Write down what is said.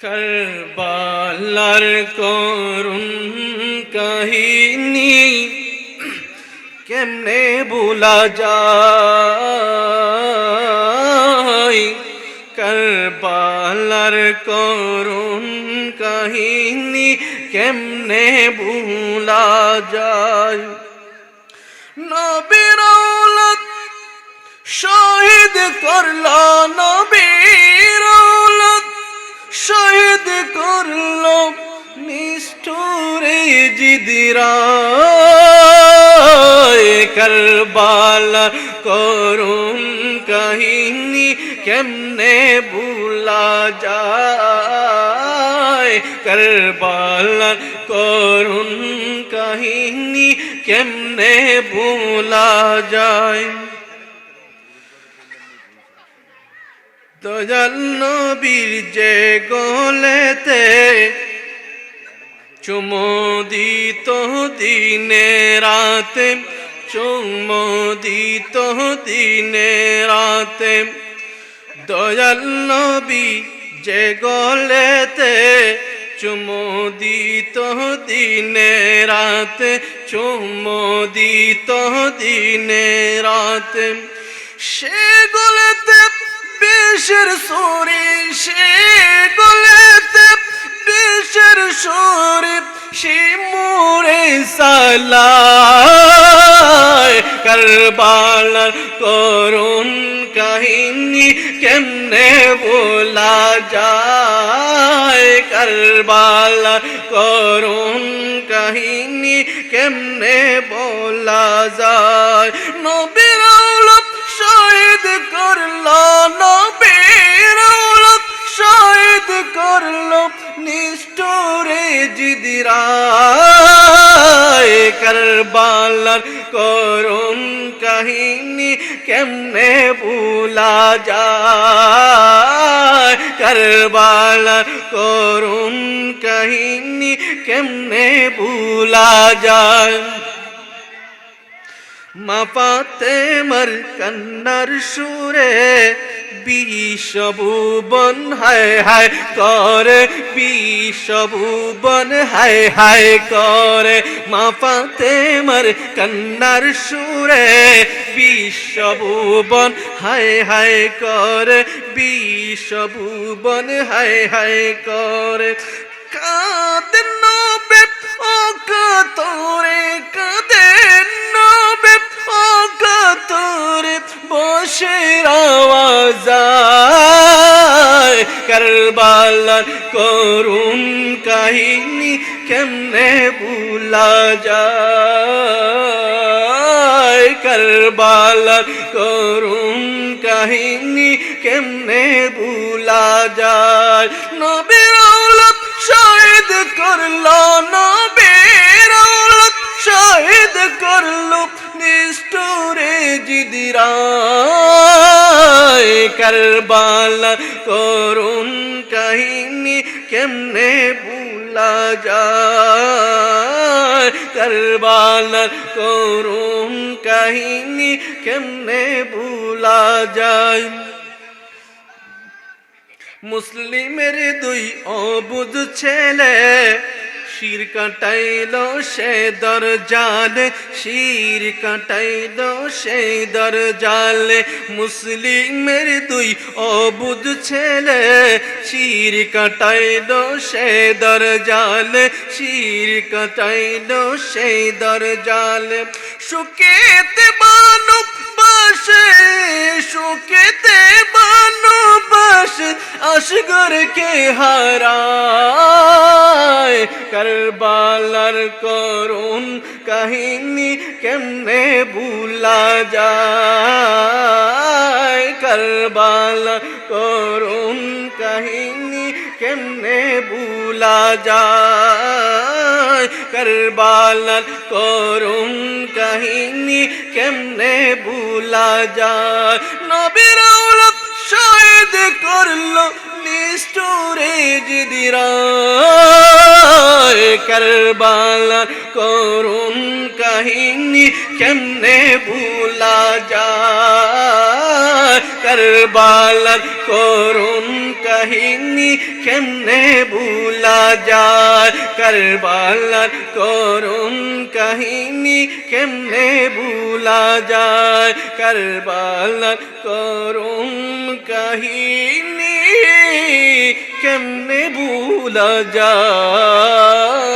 কারবালার করুণ কাহিনী কেমনে ভোলা যায়? কারবালার করুণ কাহিনী কেমনে ভোলা যায়? নবীর শহীদ করল নবীর শহীদ করল নিষ্ঠুরে জিদিরা। কারবালা করুণ কাহিনী কেমনে ভুলা যায়? কারবালা করুণ কাহিনী কেমনে ভুলা যায়? দয়াল নবীর যে গলেতে চুমদিত দিনে রাতে চুমদিত দিনে রাতে। দয়াল যে গলেতে চুমদিত দিনে রাতে চুমদিত দিনে রাতে। সে গলেতে বেশের সরে সে গলেতে, বেশের সরে সে মোরে সালায়। কারবালার করুণ কাহিনী কেমনে বলা যায়? কারবালার করুণ কাহিনী কেমনে বলা যায়? নবীর নিষ্ঠুরে জিদিরা কারবালার করুন কাহিনী কেমনে ভুলা যায়? কারবালার করুন কাহিনী কেমনে ভুলা যায়? মাপাতে মর কন্নর সুরে বিষভুবন হায় হায় করে বিষভুবন হায় হায় করে। মাপাতে মর কন্নর সুরে বিষভুবন হায় হায় করে বিষভুবন হায় হায় করে। কাঁদেন নবে ও কাতরে কাঁদেন কারবালার করুণ কাহিনী কেমনে ভুলা যায়? কারবালার করুণ কাহিনী কেমনে ভুলা যায়? নবীর শহীদ করল, নবীর শহীদ করল, নিষ্ঠুরে জিদিরা কারবালার করুণ কাহিনী কেমনে ভুলা যায়? কারবালার করুণ কাহিনী কেমনে ভুলা যায়? মুসলিমের দুই অবুধ ছেলে শির কাটাইল সে দরজালে, শির কাটাইল সে দরজালে। মুসলিমের দুই অবুধ ছেলে, শির কাটাইল সে দরজালে, শির কাটাইল সে দরজালে। সুকেতে বানু বাসে সুকেতে বানু বাসে আসগর কে হারায়? কারবালার করুণ কাহিনী কেমনে ভুলা যায়? কারবালার করুণ কাহিনী কেমনে ভুলা যায়? কারবালার করুণ কাহিনী কেমনে ভুলা যায়? নবীর শহীদ করল কারবালার করুণ কাহিনী কেমনে ভুলা যায় যায় কারবালার করুণ কাহিনী কেমনে ভুলা যায় কারবালার করুণ কাহিনী কেমনে ভুলা যায় কারবালার করুণ কাহিনী কেমনে ভুলা যায়